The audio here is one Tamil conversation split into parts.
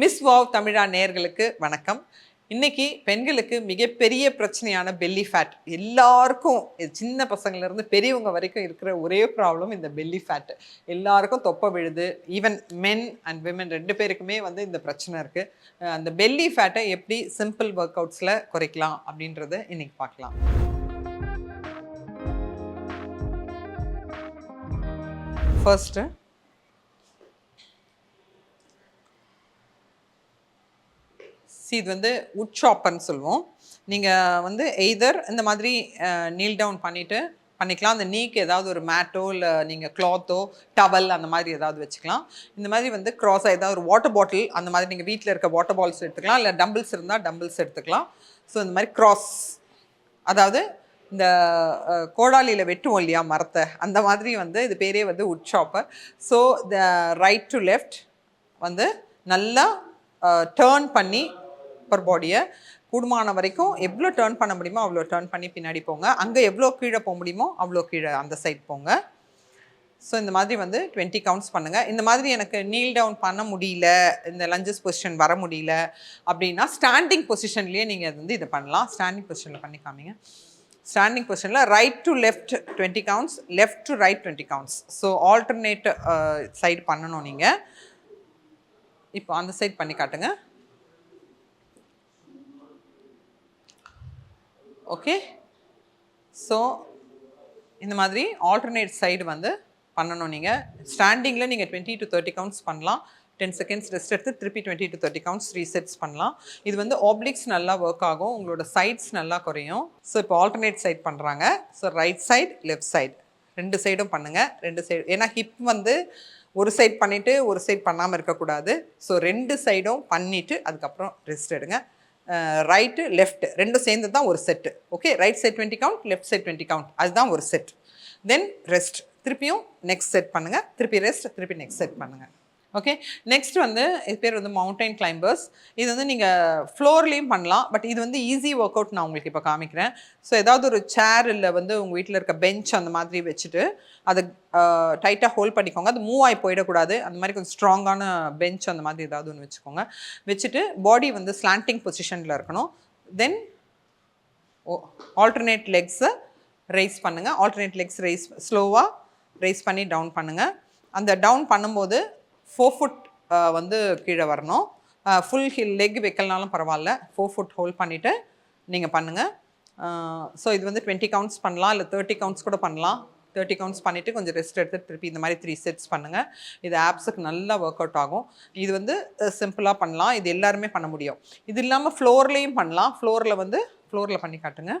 மிஸ் வாவ் தமிழா நேர்களுக்கு வணக்கம். இன்னைக்கு பெண்களுக்கு மிகப்பெரிய பிரச்சனையான பெல்லி ஃபேட் எல்லாருக்கும் சின்ன பசங்கள்லேருந்து பெரியவங்க வரைக்கும் இருக்கிற ஒரே ப்ராப்ளம் இந்த பெல்லி ஃபேட் எல்லாருக்கும் தொப்பை விழுது. ஈவன் மென் அண்ட் விமன் ரெண்டு பேருக்குமே வந்து இந்த பிரச்சனை இருக்குது அந்த பெல்லி ஃபேட்டை எப்படி சிம்பிள் ஒர்க் அவுட்ஸில் குறைக்கலாம் அப்படின்றத இன்னைக்கு பார்க்கலாம். ஃபர்ஸ்ட்டு சி இது வந்து உட் ஷாப்பர்னு சொல்லுவோம். நீங்கள் வந்து எய்தர் இந்த மாதிரி நீல் டவுன் பண்ணிவிட்டு பண்ணிக்கலாம். அந்த நீக்கு ஏதாவது ஒரு மேட்டோ இல்லை நீங்கள் கிளாத்தோ டவல் அந்த மாதிரி ஏதாவது வச்சுக்கலாம். இந்த மாதிரி வந்து க்ராஸாக ஏதாவது ஒரு வாட்டர் பாட்டில் அந்த மாதிரி நீங்கள் வீட்டில் இருக்க வாட்டர் பால்ஸ் எடுத்துக்கலாம். இல்லை டம்பிள்ஸ் இருந்தால் டம்பிள்ஸ் எடுத்துக்கலாம். ஸோ இந்த மாதிரி க்ராஸ் அதாவது இந்த கோடாலியில் வெட்டுவோம் இல்லையா மரத்தை? அந்த மாதிரி வந்து இது பேரே வந்து woodchopper so the right to left வந்து நல்லா டேர்ன் பண்ணி அப்பர் பாடியை கூடுமான வரைக்கும் எவ்வளோ டேர்ன் பண்ண முடியுமோ அவ்வளோ டேர்ன் பண்ணி பின்னாடி போங்க. அங்கே எவ்வளோ கீழே போக முடியுமோ அவ்வளோ கீழே அந்த சைட் போங்க. ஸோ இந்த மாதிரி வந்து டுவெண்ட்டி கவுண்ட்ஸ் பண்ணுங்கள் இந்த மாதிரி எனக்கு நீல் டவுன் பண்ண முடியல இந்த லஞ்சஸ் பொசிஷன் வர முடியல அப்படின்னா ஸ்டாண்டிங் பொசிஷன்லேயே நீங்கள் வந்து இதை பண்ணலாம். ஸ்டாண்டிங் பொசிஷனில் பண்ணி காமிங்க. ஸ்டாண்டிங் பொசிஷனில் right to left twenty counts left to right twenty counts so alternate side பண்ணணும் நீங்கள் இப்போ அந்த சைட் பண்ணி காட்டுங்க. ஓகே ஸோ இந்த மாதிரி ஆல்டர்னேட் சைடு வந்து பண்ணணும் நீங்கள் ஸ்டாண்டிங்கில் நீங்கள் டுவெண்ட்டி டு தேர்ட்டி கவுண்ட்ஸ் பண்ணலாம். டென் செகண்ட்ஸ் ரெஸ்ட் எடுத்து திருப்பி twenty to thirty counts resets பண்ணலாம். இது வந்து ஆப்ளிக்ஸ் நல்லா ஒர்க் ஆகும். உங்களோட சைட்ஸ் நல்லா குறையும். ஸோ இப்போ ஆல்டர்னேட் சைட் பண்ணுறாங்க so right side left side ரெண்டு சைடும் பண்ணுங்கள் ரெண்டு சைடு ஏன்னா ஹிப் வந்து ஒரு சைட் பண்ணிவிட்டு ஒரு சைட் பண்ணாமல் இருக்கக்கூடாது. ஸோ ரெண்டு சைடும் பண்ணிவிட்டு அதுக்கப்புறம் ரெஸ்ட் எடுங்க. ரைட்டு லெஃப்ட் ரெண்டும் சேர்ந்து தான் ஒரு set okay right side twenty count left side twenty count அதுதான் ஒரு செட் தென் ரெஸ்ட் திருப்பியும் நெக்ஸ்ட் செட் பண்ணுங்கள் திருப்பி ரெஸ்ட் திருப்பி நெக்ஸ்ட் செட் பண்ணுங்கள் ஓகே நெக்ஸ்ட் வந்து இது பேர் வந்து மவுண்டைன் கிளைம்பர்ஸ் இது வந்து நீங்கள் ஃப்ளோர்லேயும் பண்ணலாம் பட் இது வந்து ஈஸி ஒர்க் அவுட் நான் உங்களுக்கு இப்போ காமிக்கிறேன். ஸோ ஏதாவது ஒரு சேர் இல்லை வந்து உங்கள் வீட்டில் இருக்க பெஞ்ச் அந்த மாதிரி வச்சுட்டு அதை டைட்டாக ஹோல்ட் பண்ணிக்கோங்க. அது மூவ் ஆகி போயிடக்கூடாது. அந்த மாதிரி கொஞ்சம் ஸ்ட்ராங்கான பெஞ்ச் அந்த மாதிரி ஏதாவது ஒன்று வச்சுக்கோங்க. வச்சுட்டு பாடி வந்து ஸ்லாண்டிங் பொசிஷனில் இருக்கணும். தென் ஓ ஆல்டர்னேட் லெக்ஸை ரைஸ் பண்ணுங்கள் ஆல்டர்னேட் லெக்ஸ் ரைஸ் ஸ்லோவாக ரைஸ் பண்ணி டவுன் பண்ணுங்கள் அந்த டவுன் பண்ணும்போது ஃபோர் ஃபுட் வந்து கீழே வரணும். ஃபுல் ஹில் லெக் வைக்கலனாலும் பரவாயில்ல. ஃபோர் ஃபுட் ஹோல்ட் பண்ணிவிட்டு நீங்கள் பண்ணுங்கள் ஸோ இது வந்து டுவெண்ட்டி கவுண்ட்ஸ் பண்ணலாம். இல்லை தேர்ட்டி கவுண்ட்ஸ் கூட பண்ணலாம். தேர்ட்டி கவுண்ட்ஸ் பண்ணிவிட்டு கொஞ்சம் ரெஸ்ட் எடுத்து திருப்பி இந்த மாதிரி த்ரீ செட்ஸ் பண்ணுங்கள் இது ஆப்ஸுக்கு நல்லா ஒர்க் அவுட் ஆகும். இது வந்து சிம்பிளாக பண்ணலாம். இது எல்லாருமே பண்ண முடியும். இது இல்லாமல் ஃப்ளோர்லேயும் பண்ணலாம். ஃப்ளோரில் வந்து ஃப்ளோரில் பண்ணி காட்டுங்க.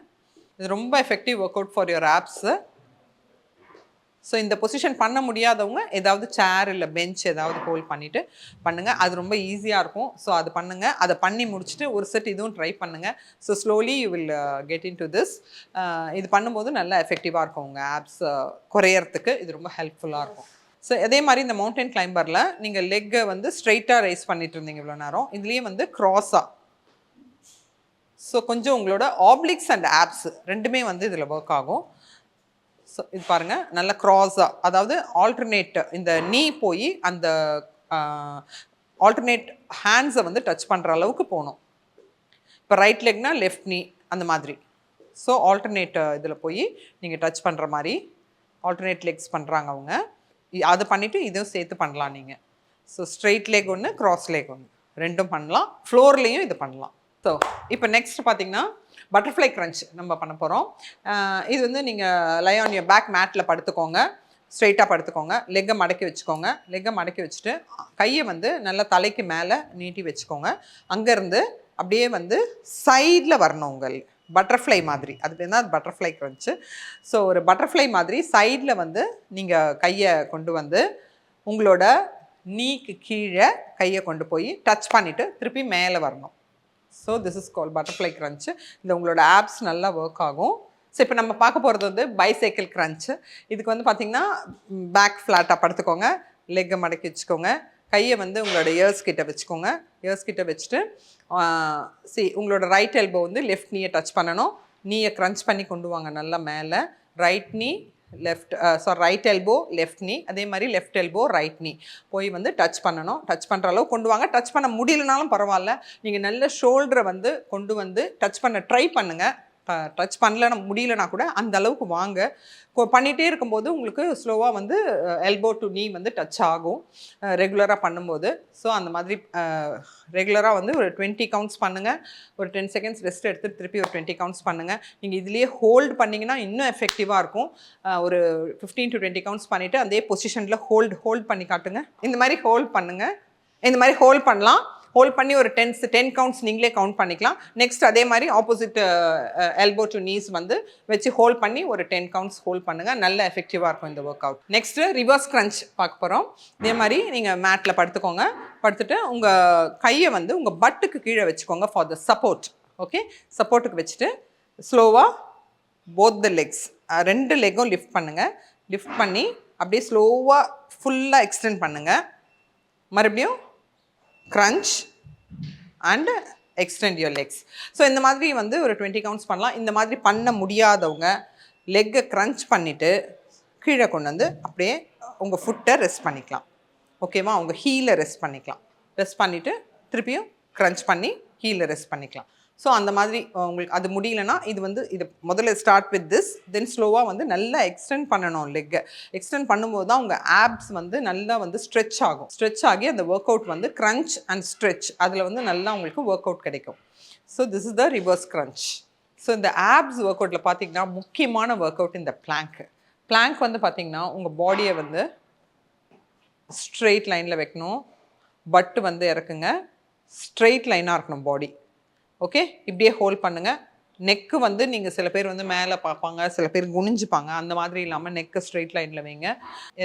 இது ரொம்ப effective workout for your abs so இந்த பொசிஷன் பண்ண முடியாதவங்க ஏதாவது சேர் இல்லை பெஞ்ச் ஏதாவது ஹோல்ட் பண்ணிவிட்டு பண்ணுங்கள் அது ரொம்ப ஈஸியாக இருக்கும். ஸோ அது பண்ணுங்கள் அதை பண்ணி முடிச்சுட்டு ஒரு செட் இதுவும் ட்ரை பண்ணுங்கள் so slowly you will get into this இது பண்ணும்போது நல்லா எஃபெக்டிவாக இருக்கும். உங்கள் ஆப்ஸ் uh, குறையறதுக்கு இது ரொம்ப ஹெல்ப்ஃபுல்லாக இருக்கும். ஸோ அதே மாதிரி இந்த மவுண்டன் கிளைம்பரில் நீங்கள் லெக்கை வந்து ஸ்ட்ரைட்டாக ரைஸ் பண்ணிட்டு இருந்தீங்க இவ்வளோ நேரம். இதுலேயே வந்து க்ராஸாக ஸோ கொஞ்சம் உங்களோட ஆப்ளிக்ஸ் அண்ட் ஆப்ஸ் ரெண்டுமே வந்து இதில் ஒர்க் ஆகும். இது பாருங்கள் நல்ல க்ராஸாக அதாவது ஆல்டர்னேட் இந்த நீ போய் அந்த ஆல்டர்னேட் ஹேண்ட்ஸை வந்து டச் பண்ணுற அளவுக்கு போகணும் இப்போ ரைட் லெக்னா லெஃப்ட் நீ அந்த மாதிரி. ஸோ ஆல்டர்னேட் இதில் போய் நீங்கள் டச் பண்ணுற மாதிரி ஆல்டர்னேட் லெக்ஸ் பண்ணுறாங்க அவங்க. அதை பண்ணிவிட்டு இதுவும் சேர்த்து பண்ணலாம் நீங்கள் ஸோ ஸ்ட்ரெயிட் லெக் ஒன்று க்ராஸ் லெக் ஒன்று ரெண்டும் பண்ணலாம். ஃப்ளோர்லேயும் இது பண்ணலாம். ஸோ இப்போ நெக்ஸ்ட் பார்த்தீங்கன்னா பட்டர்ஃப்ளை க்ரன்ச் நம்ம பண்ண போகிறோம் இது வந்து நீங்கள் லை ஆன் யர் பேக் மேட்டில் படுத்துக்கோங்க. ஸ்ட்ரெயிட்டாக படுத்துக்கோங்க. லெக்கை மடக்கி வச்சுக்கோங்க. லெக்கை மடக்கி வச்சுட்டு கையை வந்து நல்லா தலைக்கு மேலே நீட்டி வச்சுக்கோங்க. அங்கேருந்து அப்படியே வந்து சைடில் வரணும் உங்கள். பட்டர்ஃப்ளை மாதிரி. அது பேர் தான் பட்டர்ஃப்ளை க்ரன்ச்சு ஸோ ஒரு பட்டர்ஃப்ளை மாதிரி சைடில் வந்து நீங்கள் கையை கொண்டு வந்து உங்களோட நீக்கு கீழே கையை கொண்டு போய் டச் பண்ணிவிட்டு திருப்பி மேலே வரணும். So this is call butterfly crunch. இந்த உங்களோட ஆப்ஸ் நல்லா ஒர்க் ஆகும். ஸோ இப்போ நம்ம பார்க்க போகிறது வந்து பைசைக்கிள் crunch. இதுக்கு வந்து பார்த்தீங்கன்னா பேக் ஃப்ளாட்டாக படுத்துக்கோங்க. லெக்கை மடக்கி வச்சுக்கோங்க. கையை வந்து உங்களோட இயர்ஸ் கிட்ட வச்சுக்கோங்க. இயர்ஸ் கிட்ட வச்சுட்டு சி உங்களோட ரைட் எல்போ வந்து லெஃப்ட் நீயை டச் பண்ணணும். நீயை க்ரன்ச் பண்ணி கொண்டு வாங்க நல்லா மேலே. Right knee left sorry right elbow left knee அதே மாதிரி லெஃப்ட் எல்போ ரைட் நீ போய் வந்து டச் பண்ணணும். டச் பண்ணுற அளவு கொண்டு வாங்க. டச் பண்ண முடியலனாலும் பரவாயில்ல. நீங்கள் நல்ல ஷோல்டரை வந்து கொண்டு வந்து டச் பண்ண ட்ரை பண்ணுங்கள் டச் பண்ணலன்னா முடியலனா கூட அந்த அளவுக்கு வாங்க. கொ- இருக்கும்போது உங்களுக்கு ஸ்லோவாக வந்து எல்போ டு நீ வந்து டச் ஆகும். ரெகுலராக பண்ணும்போது. ஸோ அந்த மாதிரி ரெகுலராக வந்து ஒரு டுவெண்ட்டி கவுண்ட்ஸ் பண்ணுங்கள் ஒரு டென் செகண்ட்ஸ் ரெஸ்ட் எடுத்துட்டு திருப்பி ஒரு டுவெண்ட்டி கவுண்ட்ஸ் பண்ணுங்கள் நீங்கள் இதுலேயே ஹோல்டு பண்ணிங்கன்னா இன்னும் எஃபெக்டிவாக இருக்கும். ஒரு ஃபிஃப்டீன் டு டுவெண்ட்டி கவுண்ட்ஸ் பண்ணிவிட்டு அதே பொசிஷனில் ஹோல்டு ஹோல்ட் பண்ணி காட்டுங்க. இந்த மாதிரி ஹோல்ட் பண்ணுங்கள் இந்த மாதிரி ஹோல்ட் பண்ணலாம். ஹோல்ட் பண்ணி ஒரு டென்ஸ் டென் கவுண்ட்ஸ் நீங்களே கவுண்ட் பண்ணிக்கலாம். நெக்ஸ்ட் அதே மாதிரி ஆப்போசிட் எல்போ டு நீஸ் வந்து வச்சு ஹோல்ட் பண்ணி ஒரு டென் கவுண்ட்ஸ் ஹோல்ட் பண்ணுங்கள் நல்ல எஃபெக்டிவாக இருக்கும் இந்த work out next reverse crunch பார்க்க போகிறோம் இதே மாதிரி நீங்கள் மேட்டில் படுத்துக்கோங்க. படுத்துட்டு உங்கள் கையை வந்து உங்கள் பட்டுக்கு கீழே வச்சுக்கோங்க ஃபார் த சப்போர்ட் ஓகே சப்போர்ட்டுக்கு வச்சுட்டு ஸ்லோவாக போத் த லெக்ஸ் ரெண்டு லெக்கும் லிஃப்ட் பண்ணுங்கள் லிஃப்ட் பண்ணி அப்படியே ஸ்லோவாக ஃபுல்லாக எக்ஸ்டெண்ட் பண்ணுங்கள் மறுபடியும் crunch and extend your legs so இந்த மாதிரி வந்து ஒரு டுவெண்ட்டி கவுண்ட்ஸ் பண்ணலாம். இந்த மாதிரி பண்ண முடியாதவங்க லெக்கை க்ரன்ச் பண்ணிவிட்டு கீழே கொண்டு வந்து அப்படியே உங்கள் ஃபுட்டை ரெஸ்ட் பண்ணிக்கலாம். ஓகேவா உங்கள் ஹீலை ரெஸ்ட் பண்ணிக்கலாம். ரெஸ்ட் பண்ணிவிட்டு திருப்பியும் க்ரன்ச் பண்ணி ஹீலை ரெஸ்ட் பண்ணிக்கலாம். ஸோ அந்த மாதிரி உங்களுக்கு அது முடியலன்னா இது வந்து இது முதல்ல ஸ்டார்ட் வித் திஸ் தென் ஸ்லோவாக வந்து நல்லா எக்ஸ்டெண்ட் பண்ணணும் லெக்கை எக்ஸ்டெண்ட் பண்ணும்போது தான் உங்கள் ஆப்ஸ் வந்து நல்லா வந்து ஸ்ட்ரெச் ஆகும். ஸ்ட்ரெச் ஆகி அந்த ஒர்க் அவுட் வந்து க்ரன்ச் அண்ட் ஸ்ட்ரெச் அதில் வந்து நல்லா உங்களுக்கு ஒர்க் அவுட் கிடைக்கும். So this is the reverse crunch so இந்த ஆப்ஸ் ஒர்க் அவுட்டில் பார்த்தீங்கன்னா முக்கியமான ஒர்க் அவுட் இந்த பிளாங்க் பிளாங்க் வந்து பார்த்தீங்கன்னா உங்கள் பாடியை வந்து ஸ்ட்ரெயிட் லைனில் வைக்கணும். பட்டு வந்து இறக்குங்க. ஸ்ட்ரெயிட் லைனாக இருக்கணும் பாடி ஓகே இப்படியே ஹோல்ட் பண்ணுங்கள் நெக்கு வந்து நீங்கள் சில பேர் வந்து மேலே பார்ப்பாங்க சில பேர் குனிஞ்சுப்பாங்க. அந்த மாதிரி இல்லாமல் நெக்கு ஸ்ட்ரெயிட் லைனில் வைங்க.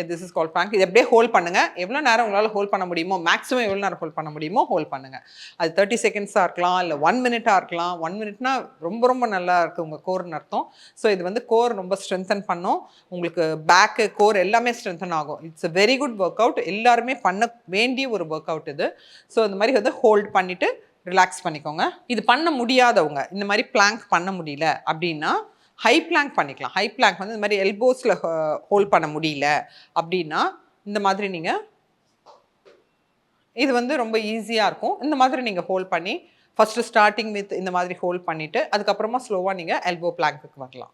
திஸ் இஸ் கால் பேங்க் இது அப்படியே ஹோல்ட் பண்ணுங்கள் எவ்வளோ நேரம் உங்களால் ஹோல்ட் பண்ண முடியுமோ மேக்ஸிமம் எவ்வளோ நேரம் ஹோல்ட் பண்ண முடியுமோ ஹோல்ட் பண்ணுங்கள் அது தேர்ட்டி செகண்ட்ஸாக இருக்கலாம் இல்லை ஒன் மினிட்டாக இருக்கலாம். ஒன் மினிட்னா ரொம்ப ரொம்ப நல்லா இருக்குது உங்கள் கோர்னு அர்த்தம். ஸோ இது வந்து கோர் ரொம்ப ஸ்ட்ரென்தன் பண்ணும். உங்களுக்கு பேக்கு கோர் எல்லாமே ஸ்ட்ரென்தன் ஆகும். It's a very good workout எல்லாருமே பண்ண வேண்டிய ஒரு ஒர்க் அவுட் இது. ஸோ இந்த மாதிரி வந்து ஹோல்ட் பண்ணிவிட்டு ரிலாக்ஸ் பண்ணிக்கோங்க. இது பண்ண முடியாதவங்க இந்த மாதிரி பிளாங்க் பண்ண முடியல அப்படின்னா ஹை பிளாங்க் பண்ணிக்கலாம். ஹை பிளாங்க் வந்து இந்த மாதிரி எல்போஸில் ஹோல்ட் பண்ண முடியல அப்படின்னா இந்த மாதிரி நீங்கள் இது வந்து ரொம்ப ஈஸியாக இருக்கும். இந்த மாதிரி நீங்கள் ஹோல்ட் பண்ணி ஃபஸ்ட்டு ஸ்டார்டிங் வித் இந்த மாதிரி ஹோல்ட் பண்ணிவிட்டு அதுக்கப்புறமா ஸ்லோவாக நீங்கள் எல்போ பிளாங்க்குக்கு வரலாம்.